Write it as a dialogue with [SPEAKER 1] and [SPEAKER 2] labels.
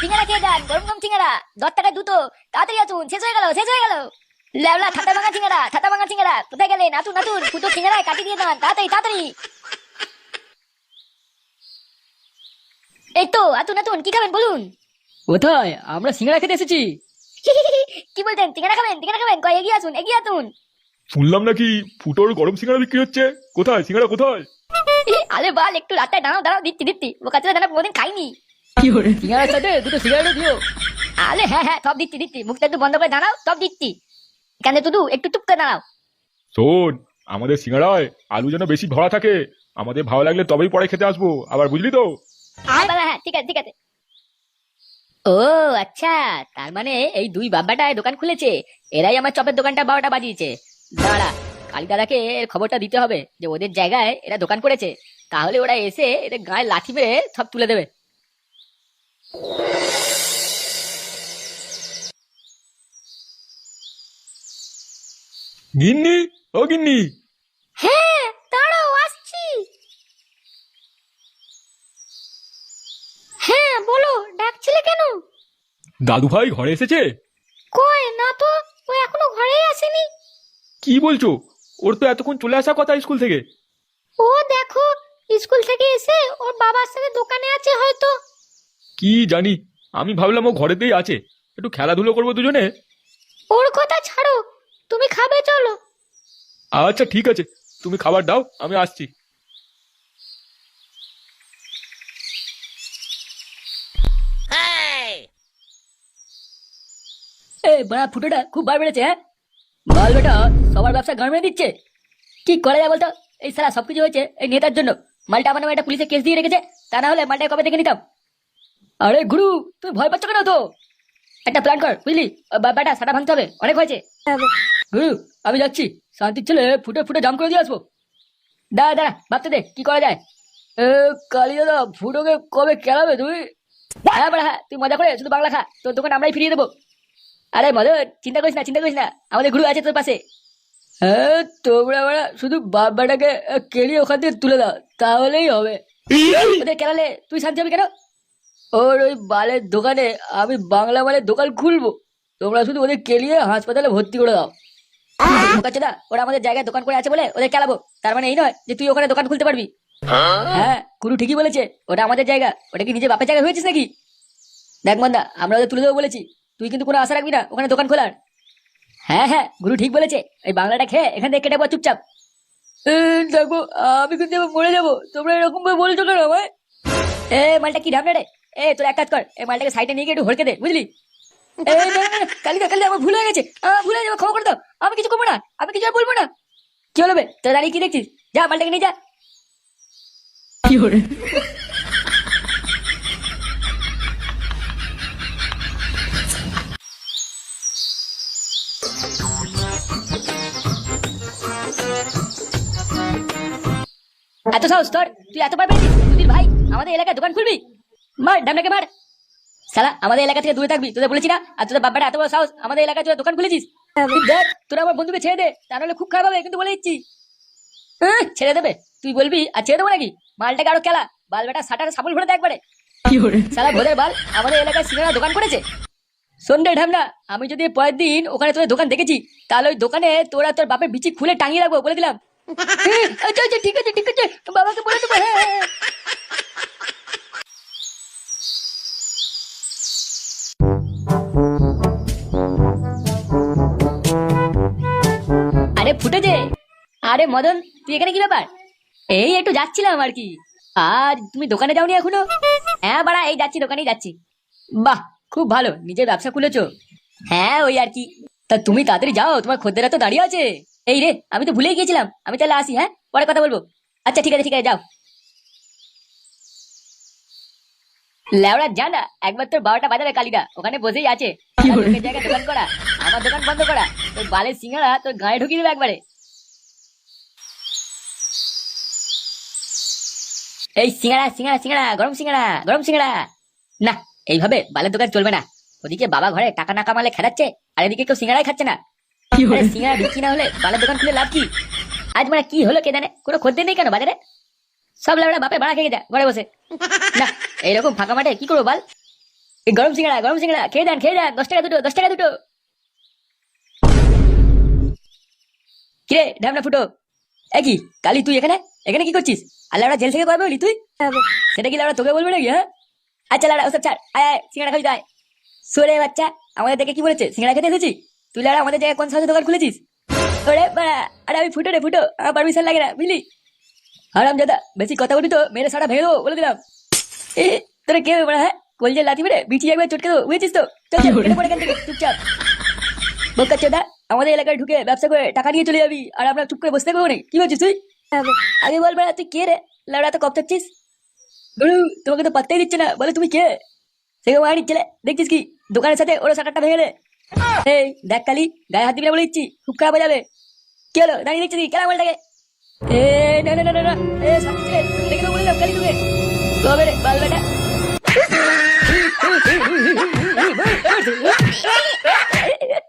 [SPEAKER 1] সিঙ্গারা খেয়ে যান গরম গরম সিঙ্গারা দশ টাকায় দুটো তাড়াতাড়ি আসুন শেষ হয়ে গেল শেষ হয়ে গেল। লেবলা ছাতা ভাঙা সিঙ্গারা ছাতা ভাঙা সিঙ্গারা কোথায় গেলেন? আতুন আতুন ফুটো সিঙ্গারায় কাটি দিয়ে দেন তাড়াতাড়ি তাড়াতাড়ি। এই তো আতুন আতুন কি খাবেন বলুন?
[SPEAKER 2] কোথায়? আমরা সিঙ্গারা খেতে এসেছি।
[SPEAKER 1] কি বলতেন সিঙ্গারা খাবেন সিঙ্গারা খাবেন? কয় এগিয়ে আসুন এগিয়ে আসুন।
[SPEAKER 3] শুনলাম নাকি ফুটোর গরম সিঙ্গারা বিক্রি হচ্ছে? কোথায়? সিঙ্গারা কোথায়?
[SPEAKER 1] আলে বাল একটু রাস্তায় দাঁড়াও দাঁড়াও দিচ্ছি দিচ্ছি। ও কাছে দাঁড়া কোনোদিন খাইনি।
[SPEAKER 2] সিঙ্গারার সাথে দুটো সিগারেটও দিও।
[SPEAKER 1] আলে হ্যাঁ হ্যাঁ সব দিচ্ছি দিচ্ছি। মুখটা একটু বন্ধ করে দাঁড়াও সব দিচ্ছি। এখানে তুদু একটু চুপ করে দাঁড়াও।
[SPEAKER 3] শোন আমাদের সিঙ্গারায় আলু যেন বেশি ভরা থাকে। আমাদের ভালো লাগলে তবেই পরে খেতে আসব। আবার বুঝলি তো?
[SPEAKER 1] হ্যাঁ হ্যাঁ ঠিক আছে ঠিক আছে। ও আচ্ছা তার মানে এই দুই বাব্বাটায় দোকান খুলেছে। এরাই আমার চপের দোকানটা বারোটা বাজিয়েছে। দাঁড়া কালিদাদাকে এর খবরটা দিতে হবে যে ওদের জায়গায় এরা দোকান করেছে। তাহলে ওরা এসে এদের গায়ে লাঠি মেরে সব তুলে দেবে।
[SPEAKER 3] গিন্নি ও গিন্নি।
[SPEAKER 1] হ্যাঁ দাঁড়াও আসছি। হ্যাঁ বলো ডাকছিলে কেন?
[SPEAKER 3] দাদু ভাই ঘরে এসেছে?
[SPEAKER 1] কই না তো ও এখনও ঘরেই আসেনি।
[SPEAKER 3] কি বলছো? ওর তো এতক্ষণ চলে আসার কথা স্কুল থেকে।
[SPEAKER 1] ও দেখো স্কুল থেকে এসে ওর বাবার সাথে দোকানে আছে হয়তো।
[SPEAKER 3] কি জানি আমি ভাবলাম ও ঘরেতেই আছে। একটু খেলাধুলো করব দুজনে?
[SPEAKER 1] ওর কথা ছাড়ো তুমি খাবে চলো।
[SPEAKER 3] আচ্ছা ঠিক আছে তুমি খাবার দাও আমি আসছি।
[SPEAKER 2] এ বড়া ফুটোটা খুব বার বেড়েছে হ্যাঁ? বল বেটা সবার ব্যবসা গাড়িয়ে দিচ্ছে। কি করা যায় বলতো? এই সারা সবকিছু হয়েছে এই নেতার জন্য। মালটা আমার নামে একটা পুলিশে কেস দিয়ে রেখেছে। তা না হলে মালটা কবে দেখে নিতাম? আরে গুরু তুই ভয় পাচ্ছ কেন তো? একটা প্ল্যান কর বুঝলি? বাবাটা সাটা ভাঙতে হবে অনেক হয়েছে। গুরু আমি যাচ্ছি। শান্তির ছেলে ফুটে ফুটে জাম করে দিয়ে আসব। দাঁড়া দাঁড়া ভাবতে দে কি করা যায়? এ কালী দাদা ফুটোকে কবে খেলাবে তুই? হ্যাঁ বাড়া হ্যাঁ তুই মজা করে শুধু বাংলা খা তোর দোকান আমরাই ফিরিয়ে দেবো। আরে মদন চিন্তা করিস না চিন্তা করিস না আমাদের গুরু আছে তোর পাশে। হ্যাঁ তোমরা বাড়া শুধু বাবাটাকে কেড়িয়ে ওখান থেকে তুলে দাও তাহলেই হবে। ওদের কেরালে তুই শান্তি হবে কেন? ওর ওই বালের দোকানে আমি বাংলা মালের দোকান খুলবো। তোমরা শুধু ওদের কেলিয়ে হাসপাতালে ভর্তি করে দাও। না? ওরা আমাদের জায়গায় দোকান করে আছে বলে ওদের কেলাবো। তার মানে এই নয় যে তুই ওখানে দোকান খুলতে পারবি। হ্যাঁ গুরু ঠিকই বলেছে। ওটা আমাদের জায়গা। ওটা কি নিজে বাপের জায়গা হয়েছিস নাকি? দেখ মন্দা, আমরা ওদের তুলে দেবো বলেছি। তুই কিন্তু কোনো আশা রাখবি না ওখানে দোকান খোলার। হ্যাঁ হ্যাঁ গুরু ঠিক বলেছে। এই বাংলাটা খেয়ে এখান থেকে কেটে চুপচাপ। দেখো, আমি কিন্তু মরে যাব। তোমরা এরকম বলছো কেন আমায়? এ, মালটা কি ঢামনা রে? এ তোর এক কাজ কর এই মালটাকে সাইডে নিয়ে গিয়ে একটু হড়কে দে বুঝলি? কালিদা কালিদা আমার ভুল হয়ে গেছে। ভুল যাবে ক্ষমা করে দাও। আমি কিছু করব না আমি কিছু আর বলব না। কি হলো বে? তোর দাঁড়িয়ে কি দেখছিস? যা মালটাকে নিয়ে যা। কি হরে এত সাহস তোর? তুই এত পারবি তুই ভাই আমাদের এলাকায় দোকান খুলবি? মার ডামনাকে মার। সালা আমাদের এলাকা থেকে দূরে থাকবি তোদের বলেছি না? আর তোদের বাবাটা এত বড় সাহস আমাদের এলাকায় তোরা দোকান খুলেছিস? তুই দেখ তোরা আমার বন্ধুকে ছেড়ে দে তা নাহলে খুব খারাপ হবে কিন্তু বলে দিচ্ছি। আহ, ছেড়ে দেবে। তুই বলবি আর ছেড়ে দেবো নাকি? মালটাকে আরও খেলা বাল বেটা সাটার সাবল ভরে দেখ একবারে। সালা ভোরের বাল আমাদের এলাকায় সিনেমা দোকান করেছে। সন্ধ্যে ঢামনা আমি যদি পরের দিন ওখানে তোদের দোকান দেখেছি তাহলে ওই দোকানে তোরা তোর বাপের বিচি খুলে টাঙিয়ে রাখব বলে দিলাম। হ্যাঁ, আচ্ছা আচ্ছা ঠিক আছে ঠিক আছে বাবাকে বলে দেবো হ্যাঁ, আরে মদন তুই এখানে কি ব্যাপার? এই একটু যাচ্ছিলাম আর কি। আর তুমি দোকানে যাওনি এখনও? হ্যাঁ বাড়া এই যাচ্ছি দোকানেই যাচ্ছি। বাহ খুব ভালো নিজের ব্যবসা খুলেছো। হ্যাঁ ওই আর কি। তা তুমি তাড়াতাড়ি যাও তোমার খদ্দেরা তো দাঁড়িয়ে আছে। এই রে আমি তো ভুলেই গিয়েছিলাম। আমি তাহলে আসি হ্যাঁ? পরে কথা বলব। আচ্ছা ঠিক আছে ঠিক আছে যাও। লেওড়া জানা একবার তোর বারোটা বাজাবে কালিদা। ওখানে বসেই আছে। জায়গায় দোকান করা আমার দোকান বন্ধ করা। তোর বালের সিঙ্গারা তোর গায়ে ঢুকিয়ে দেবে একবারে। এই সিঙ্গারা সিঙ্গারা সিঙ্গারা গরম সিঙ্গারা গরম সিঙ্গারা। না এইভাবে বালের দোকান চলবে না। ওদিকে বাবা ঘরে টাকা না কামালে খেলাচ্ছে আর এদিকে কেউ সিঙ্গারাই খাচ্ছে না। সিঙ্গারা বিক্রি না হলে বালের দোকান খুলে লাভ কি? আজ মানে কি হলো কে জানে? কোনো খদ্দের নেই কেন বাজারে? সব লাউড়া বাপে ভাড়া খেয়ে যা ঘরে বসে। না এইরকম ফাঁকা মাঠে কি করব বল? এই গরম সিঙ্গাড়া গরম সিঙ্গাড়া খেয়ে দেন খেয়ে দেন দশ টাকা দুটো দশ টাকা দুটো। কিরে ঢামনা ফুটো একই কালি তুই এখানে? এখানে কি করছিস? আল্লাহ ওরা জেল থেকে কবে বলি তুই? সেটা কি লাউড়া তোকে বলবে নাকি হ্যাঁ? আচ্ছা লাউড়া ওসব ছাড়। আয় আয় সিঙ্গাড়া খাবি তাই সোরে বাচ্চা আমাদের দেখে কি বলেছে? সিঙ্গাড়া খেতে এসেছি তুই লাউড়া আমাদের জায়গায় কোন সাথে দোকান খুলেছিস? ওরে বাড়া আরে আমি ফুটো রে ফুটো। আমার পারমিশন লাগে না বুঝলি? হারাম দাদা বেশি কথা বলি তো মেরে সারা ভেঙে দেবো বলে দিলাম। এ তোরা কে বড়া হ্যাঁ? কলজে লাথি মেরে বিচি একবার চটকে দেবো বুঝেছিস তো? চল চুপচাপ। বোকা চোদা আমাদের এলাকায় ঢুকে ব্যবসা করে টাকা নিয়ে চলে যাবি আর আমরা চুপ করে বসে থাকব না কি বলছিস তুই? আগে বল বেড়া তুই কে রে? লাউড়া তো কপ চাচ্ছিস গুরু তোমাকে তো পাত্তাই দিচ্ছে না। বলে তুমি কে? সে বাড়ি ছেলে। দেখছিস কি? দোকানের সাথে ওরা শাটারটা ভেঙে দে এই দেখ কালি গায়ে হাত দিবি না বলে দিচ্ছি। খুব খারাপ হয়ে যাবে। কি হলো? দাঁড়িয়ে দেখছিস কি? কেন বলটাকে। এ না না না না এ ছেলে দেখে তো বললাম কালি তোকে। তবে রে বাল বেটা।